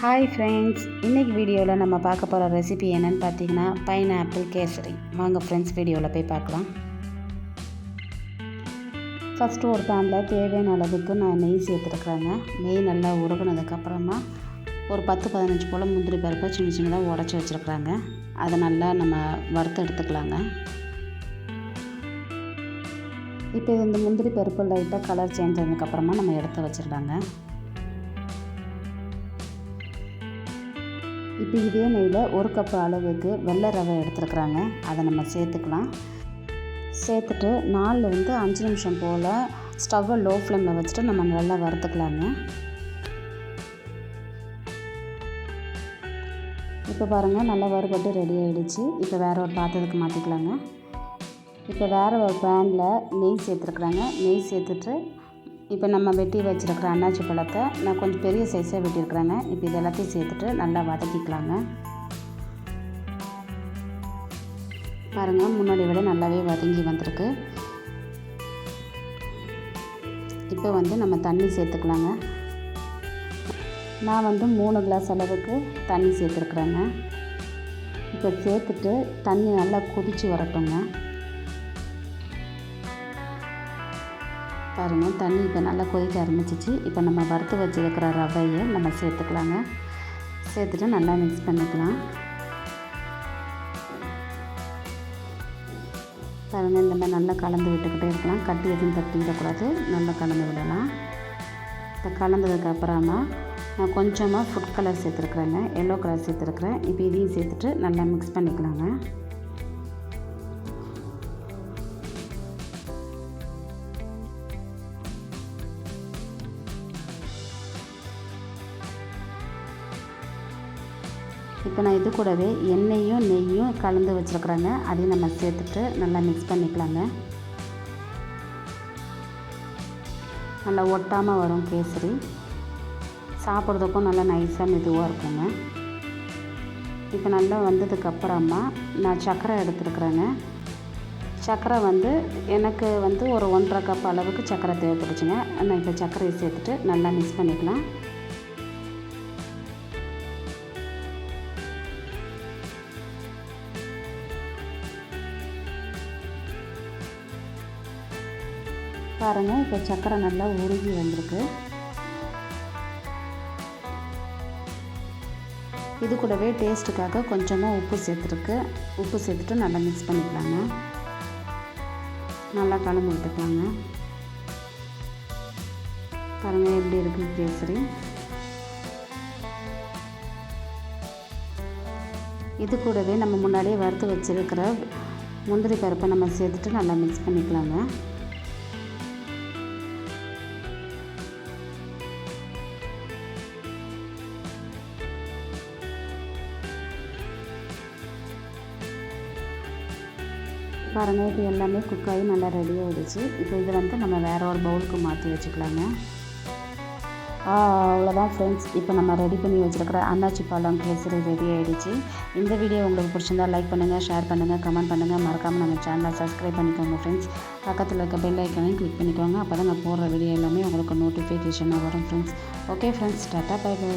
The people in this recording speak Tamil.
ஹாய் ஃப்ரெண்ட்ஸ் இன்றைக்கி வீடியோவில் நம்ம பார்க்க போகிற ரெசிபி என்னென்னு பார்த்தீங்கன்னா பைனாப்பிள் கேசரி. வாங்க ஃப்ரெண்ட்ஸ் வீடியோவில் போய் பார்க்கலாம். ஃபஸ்ட்டு ஒரு பேனில் தேவையான அளவுக்கு நான் நெய் சேர்த்துருக்குறேங்க. நெய் நல்லா உருகுனதுக்கப்புறமா ஒரு பத்து பதினஞ்சு போல் முந்திரி பருப்பை சின்ன சின்னதாக உடச்சி வச்சுருக்குறாங்க. அதை நல்லா நம்ம வறுத்து எடுத்துக்கலாங்க. இப்போ இந்த முந்திரி பருப்பு லைட்டாக கலர் சேஞ்ச் ஆனதுக்கப்புறமா நம்ம எடுத்து வச்சிடலாங்க. இப்போ இதே நெய்யில் ஒரு கப் அளவுக்கு வெள்ளை ரவை எடுத்துருக்குறாங்க. அதை நம்ம சேர்த்துக்கலாம். சேர்த்துட்டு நாலுலேருந்து அஞ்சு நிமிஷம் போல் ஸ்டவ்வை லோ ஃப்ளேமில் வச்சுட்டு நம்ம நல்லா வறுத்துக்கலாங்க. இப்போ பாருங்கள் நல்லா வறுபட்டு ரெடி ஆகிடுச்சு இப்போ வேறு ஒரு பாத்திரத்துக்கு மாற்றிக்கலாங்க இப்போ வேறு ஒரு பேனில் நெய் சேர்த்துருக்குறாங்க. நெய் சேர்த்துட்டு இப்போ நம்ம வெட்டி வச்சுருக்கிற அன்னாச்சி பழத்தை நான் கொஞ்சம் பெரிய சைஸாக வெட்டியிருக்கிறேங்க. இப்போ இது எல்லாத்தையும் சேர்த்துட்டு நல்லா வதக்கிக்கலாங்க. பாருங்கள் முன்னாடி விட நல்லாவே வதங்கி வந்திருக்கு. இப்போ வந்து நம்ம தண்ணி சேர்த்துக்கலாங்க. நான் வந்து மூணு கிளாஸ் அளவுக்கு தண்ணி சேர்த்துருக்குறேங்க. இப்போ சேர்த்துட்டு தண்ணி நல்லா கொதித்து வரட்டுங்க. பாருங்கள் தண்ணி இப்போ நல்லா கொதிக்க ஆரம்பிச்சிச்சு. இப்போ நம்ம வறுத்து வச்சுருக்கிற ரவையை நம்ம சேர்த்துக்கலாங்க. சேர்த்துட்டு நல்லா மிக்ஸ் பண்ணிக்கலாம். பாருங்கள் இந்த மாதிரி நல்லா கலந்து விட்டுக்கிட்டே இருக்கலாம். கட்டி எதுவும் தட்டிடக்கூடாது. நல்லா கலந்து விடலாம். இப்போ கலந்ததுக்கு அப்புறமா நான் கொஞ்சமாக ஃபுட் கலர் சேர்த்துருக்குறேங்க. எல்லோ கலர் சேர்த்துருக்குறேன். இப்போ இதையும் சேர்த்துட்டு நல்லா மிக்ஸ் பண்ணிக்கலாங்க. இப்போ நான் இது கூடவே எண்ணெயும் நெய்யும் கலந்து வச்சுருக்குறேங்க. அதையும் நம்ம சேர்த்துட்டு நல்லா மிக்ஸ் பண்ணிக்கலாங்க. நல்லா ஒட்டாமல் வரும் கேசரி. சாப்பிட்றதுக்கும் நல்லா நைஸாக மெதுவாக இருக்குங்க. இப்போ நல்லா வந்ததுக்கப்புறமா நான் சர்க்கரை எடுத்துருக்குறேங்க. சர்க்கரை வந்து எனக்கு வந்து ஒரு ஒன்றரை கப் அளவுக்கு சர்க்கரை தேவைப்படுச்சுங்க நான் இப்போ சர்க்கரையை சேர்த்துட்டு நல்லா மிக்ஸ் பண்ணிக்கலாம். பாருங்கள் இப்போ சர்க்கரை நல்லா உருகி வந்திருக்கு. இது கூடவே டேஸ்ட்டுக்காக கொஞ்சமாக உப்பு சேர்த்துருக்கு. உப்பு சேர்த்துட்டு நல்லா மிக்ஸ் பண்ணிக்கலாங்க. நல்லா கலந்து விட்டுக்கலாங்க. பாருங்கள் எப்படி இருக்குது கேசரி. இது கூடவே நம்ம முன்னாடியே வறுத்து வச்சுருக்கிற முந்திரி பருப்பை நம்ம சேர்த்துட்டு நல்லா மிக்ஸ் பண்ணிக்கலாங்க. பாருங்கள் இது எல்லாமே குக் ஆகி நல்லா ரெடி ஆகிடுச்சு இப்போ இதை வந்து நம்ம வேறு ஒரு பவுலுக்கு மாற்றி வச்சுக்கலாங்க. அவ்வளோதான் ஃப்ரெண்ட்ஸ் இப்போ நம்ம ரெடி பண்ணி வச்சுருக்கிற அன்னாச்சி பழம் கேசரி ரெடி ஆகிடுச்சு இந்த வீடியோ உங்களுக்கு பிடிச்சிருந்தா லைக் பண்ணுங்கள் ஷேர் பண்ணுங்கள் கமெண்ட் பண்ணுங்கள் மறக்காமல் நம்ம சேனலை சப்ஸ்கிரைப் பண்ணிக்கோங்க ஃப்ரெண்ட்ஸ் பக்கத்தில் இருக்க பெல் ஐக்கனையும் கிளிக் பண்ணிக்கோங்க. அப்போ தான் நான் போடுற வீடியோ எல்லாமே உங்களுக்கு நோட்டிஃபிகேஷனாக வரும் friends okay friends tata bye bye